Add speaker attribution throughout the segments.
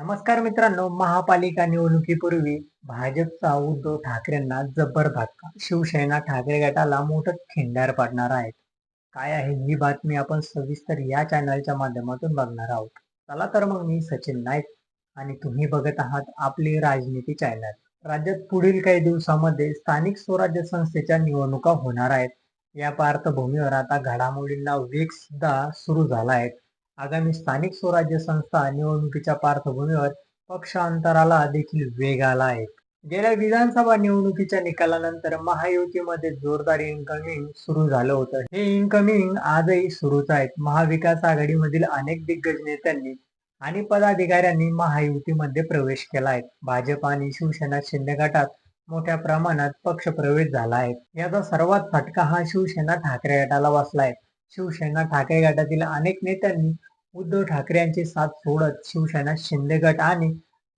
Speaker 1: नमस्कार मित्रांनो महापालिका निवडणुकीपूर्वी भाजपचा उद्धव ठाकरेंना जबर धक्का. शिवसेना ठाकरे गटाला मोठं खिंडार पाडणार आहेत. काय आहे ही बातमी आपण सविस्तर या चॅनलच्या माध्यमातून बघणार आहोत. चला तर मग मी सचिन नाईक आणि तुम्ही बघत आहात आपली राजनीती चॅनल राज्यात पुढील काही दिवसामध्ये स्थानिक स्वराज्य संस्थेच्या निवडणुका होणार आहेत. या पार्श्वभूमीवर आता घडामोडींना वेग सुद्धा सुरू झाला आहे. आगामी स्थानिक स्वराज्य संस्था निवडणुकीच्या पार्श्वभूमीवर पक्षांतराला देखील वेग आला आहे. गेल्या विधानसभा निवडणुकीच्या निकालानंतर महायुतीमध्ये जोरदार इनकमिंग सुरू झालं होतं. हे इन्कमिंग आजही सुरूच आहेत. महाविकास आघाडीमधील अनेक दिग्गज नेत्यांनी आणि पदाधिकाऱ्यांनी महायुतीमध्ये प्रवेश केला आहे. भाजप आणि शिवसेना शिंदे गटात मोठ्या प्रमाणात पक्ष प्रवेश झाला आहे. याचा सर्वात फटका हा शिवसेना ठाकरे गटाला बसला आहे. शिवसेना ठाकरे गटातील अनेक नेत्यांनी उद्धव ठाकरे यांची साथ सोडत शिवसेना शिंदे गट आणि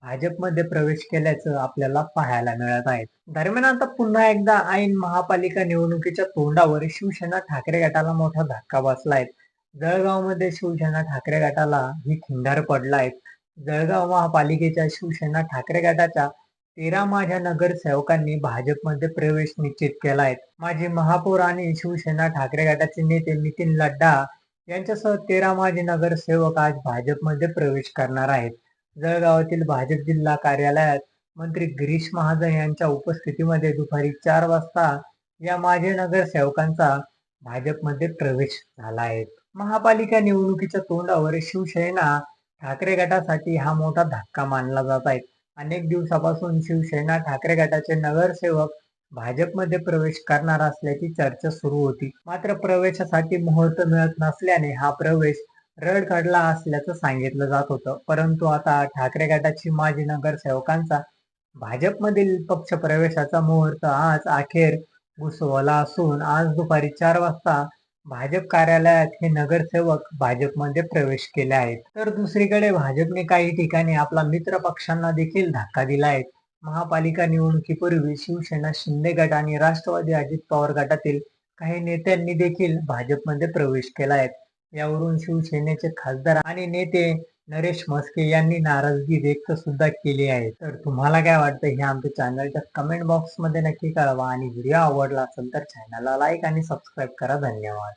Speaker 1: भाजपमध्ये प्रवेश केल्याचं आपल्याला पाहायला मिळत आहे. दरम्यान आता पुन्हा एकदा ऐन महापालिका निवडणुकीच्या तोंडावर शिवसेना ठाकरे गटाला मोठा धक्का बसला आहे जळगावमध्ये शिवसेना ठाकरे गटाला ही खिंडार पडला आहे जळगाव महापालिकेच्या शिवसेना ठाकरे गटाच्या तेरा माझ्या नगरसेवकांनी भाजपमध्ये प्रवेश निश्चित केला आहे माजी महापौर आणि शिवसेना ठाकरे गटाचे नेते नितीन लड्डा यांच्यासह तेरा माजी नगरसेवक आज भाजपमध्ये प्रवेश करणार आहेत. जळगावातील भाजप जिल्हा कार्यालयात मंत्री गिरीश महाजन यांच्या उपस्थितीमध्ये दुपारी चार वाजता या माजी नगरसेवकांचा भाजपमध्ये प्रवेश झाला आहे. महापालिका निवडणुकीच्या तोंडावर शिवसेना ठाकरे गटासाठी हा मोठा धक्का मानला जात आहे. अनेक दिवसापासून शिवसेना ठाकरे गटाचे नगरसेवक भाजपमध्ये प्रवेश करणार असल्याची चर्चा सुरू होती. मात्र प्रवेशासाठी मुहूर्त मिळत नसल्याने हा प्रवेश रड काढला असल्याचं सांगितलं जात होतं. परंतु आता ठाकरे गटाची माजी नगरसेवकांचा भाजपमधील पक्ष प्रवेशाचा मुहूर्त आज अखेर घुसवला असून आज दुपारी चार वाजता भाजप कार्यालयात हे नगरसेवक भाजपमध्ये प्रवेश केले आहेत. तर दुसरीकडे भाजपने काही ठिकाणी आपला मित्र पक्षांना देखील धक्का दिला आहे. महापालिका निवडणुकीपूर्वी शिवसेना शिंदे गट आणि राष्ट्रवादी अजित पवार गटातील काही नेत्यांनी देखील भाजपमध्ये प्रवेश केला आहे. यावरून शिवसेनेचे खासदार आणि नेते नरेश म्हस्के यांनी नाराजगी व्यक्त सुद्धा केली आहे. तर तुम्हाला काय वाटतं? हे आमच्या चॅनलच्या कमेंट बॉक्समध्ये नक्की कळवा आणि व्हिडिओ आवडला असेल तर चॅनलला लाईक आणि सबस्क्राईब करा. धन्यवाद.